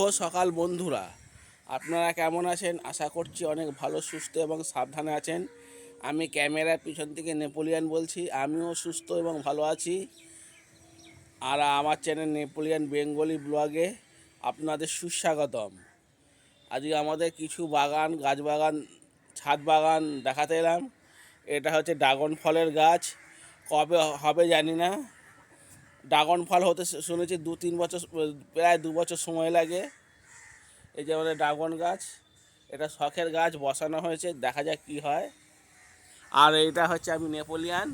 সকাল বন্ধুরা। আপনারা কেমন আছেন? আশা করছি অনেক ভালো, সুস্থ এবং সাবধানে আছেন। আমি ক্যামেরার পিছন থেকে নেপোলিয়ান বলছি। আমিও সুস্থ এবং ভালো আছি। আর আমার চ্যানেল নেপোলিয়ান বেঙ্গলি ব্লগে আপনাদের সুস্বাগতম। আজকে আমাদের কিছু বাগান, গাছ বাগান, ছাদ বাগান দেখাতে এলাম। এটা হচ্ছে ড্রাগন ফলের গাছ। কবে হবে জানি না। ড্রাগন ফল হতে শুনেছি দু তিন বছর প্রায় দু বছর সময় লাগে। এই যে আমাদের ড্রাগন গাছ, এটা শখের গাছ, বসানো হয়েছে, দেখা যাক কী হয়। আর এইটা হচ্ছে আমি নেপোলিয়ান।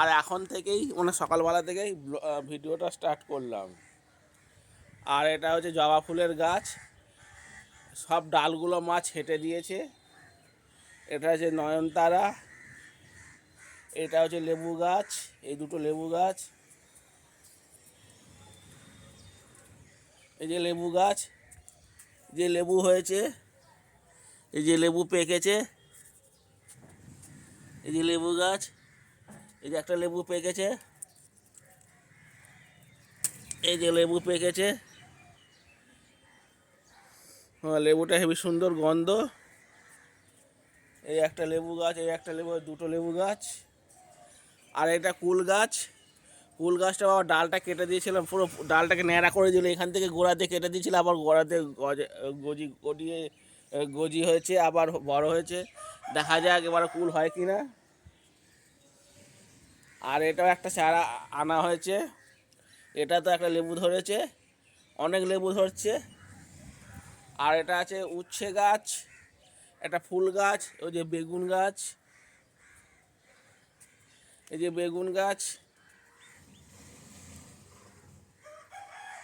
আর এখন থেকেই মানে সকালবেলা থেকেই ভিডিওটা স্টার্ট করলাম। আর এটা হচ্ছে জবা ফুলের গাছ। সব ডালগুলো মাছ হেঁটে দিয়েছে। এটা হচ্ছে নয়নতারা। এটা হচ্ছে লেবু গাছ, এই দুটো লেবু গাছ। এই যে লেবু গাছ যে লেবু হয়েছে, এই যে লেবু পেকেছে, এই যে লেবু গাছ, এই যে একটা লেবু পেকেছে, এই যে লেবু পেকেছে। হ্যাঁ লেবুটা হেবি সুন্দর গন্ধ। এই একটা লেবু গাছ, এই একটা লেবু, দুটো লেবু গাছ, আর এটা কুল গাছ। কুল গাছটা আবার ডালটা কেটে দিয়েছিলাম, পুরো ডালটাকে ন্যাড়া করে দিল, এখান থেকে গোড়াতে কেটে দিয়েছিল, আবার গোড়াতে গজে গজিয়ে, গজি হয়েছে, আবার বড় হয়েছে। দেখা যাক এবার কুল হয় কি না আর এটাও একটা চারা আনা হয়েছে, এটা তো একটা লেবু ধরেছে, অনেক লেবু ধরছে। আর এটা আছে উচ্ছে গাছ, একটা ফুল গাছ, ওই যে বেগুন গাছ, এই যে বেগুন গাছ।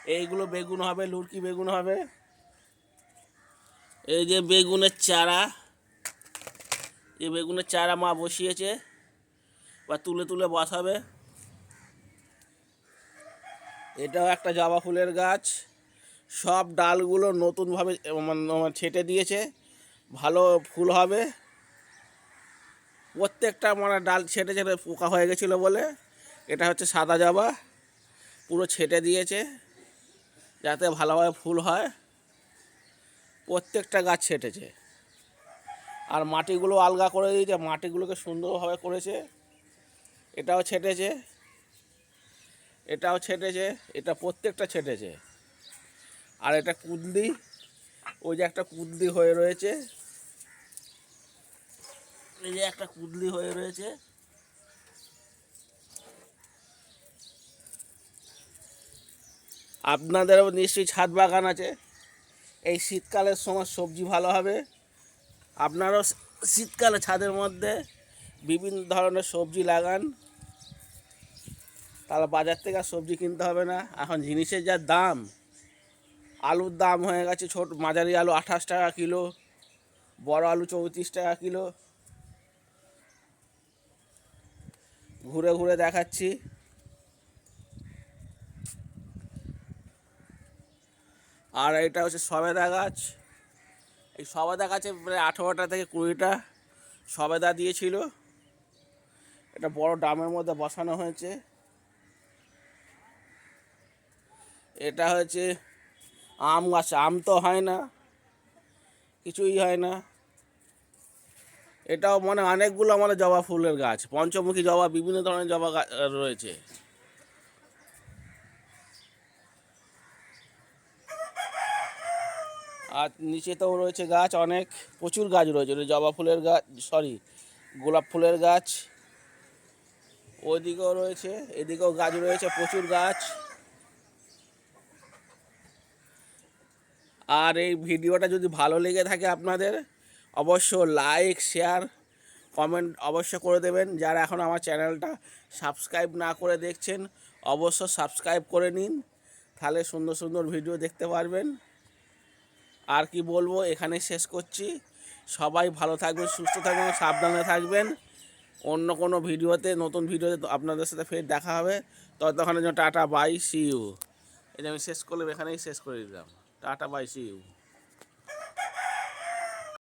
এইগুলো বেগুন হবে, লুরকি বেগুন হবে। এই যে বেগুনের চারা, এই বেগুনের চারা মা বসিয়েছে বা তুলে তুলে বসাবে। এটাও একটা জবা ফুলের গাছ। সব ডালগুলো নতুনভাবে মানে মানে ছেটে দিয়েছে। ভালো ফুল হবে। প্রত্যেকটা মানে ডাল ছেটে ছেটে পোকা হয়ে গেছিল বলে, এটা হচ্ছে সাদা জবা। পুরো ছেটে দিয়েছে। যাতে ভালোভাবে ফুল হয়, প্রত্যেকটা গাছ ছেটেছে। আর মাটিগুলো আলগা করে দিয়েছে, মাটিগুলোকে সুন্দরভাবে করেছে। এটাও ছেটেছে এটাও ছেটেছে, এটা প্রত্যেকটা ছেটেছে। আর এটা কুদলি ওই যে একটা কুদলি হয়ে রয়েছে। এই যে একটা কুদলি হয়ে রয়েছে। আপনাদেরও নিশ্চয়ই ছাদ বাগান আছে। এই শীতকালের সময় সবজি ভালো হবে। আপনারাও শীতকালে ছাদের মধ্যে বিভিন্ন ধরনের সবজি লাগান। তাহলে বাজার থেকে আর সবজি কিনতে হবে না। এখন জিনিসের যা দাম, আলুর দাম হয়ে গেছে ছোট, মাঝারি আলু আঠাশ টাকা কিলো, বড় আলু চৌত্রিশ টাকা কিলো। ঘুরে ঘুরে দেখাচ্ছি। আর এটা হচ্ছে সবেদা গাছ। এই সবেদা গাছে প্রায় আঠেরোটা থেকে কুড়িটা সবেদা দিয়েছিল। এটা বড় ড্রামের মধ্যে বসানো হয়েছে। এটা হচ্ছে আম গাছ। আম তো হয় না, কিছুই হয় না। এটাও মানে অনেকগুলো আমাদের জবা ফুলের গাছ, পঞ্চমুখী জবা, বিভিন্ন ধরনের জবা গাছ রয়েছে। আর নিচেতেও রয়েছে গাছ, অনেক প্রচুর গাছ রয়েছে। জবা ফুলের গাছ সরি গোলাপ ফুলের গাছ। ওইদিকেও রয়েছে, এদিকেও গাছ রয়েছে, প্রচুর গাছ। আর এই ভিডিওটা যদি ভালো লেগে থাকে আপনাদের অবশ্য লাইক শেয়ার কমেন্ট অবশ্য করে দেবেন। যারা এখন আমার চ্যানেলটা সাবস্ক্রাইব না করে দেখছেন অবশ্য সাবস্ক্রাইব করে নিন। তাহলে সুন্দর সুন্দর ভিডিও দেখতে পারবেন। আর কি বলব এখানে শেষ করছি। সবাই ভালো থাকবেন, সুস্থ থাকবেন, সাবধানে থাকবেন। অন্য কোনো ভিডিওতে, নতুন ভিডিওতে আপনাদের সাথে ফের দেখা হবে। ততক্ষণের জন্য টাটা বাই সি ইউ এটা আমি শেষ করলাম, এখানেই শেষ করে দিলাম। Tata bye C you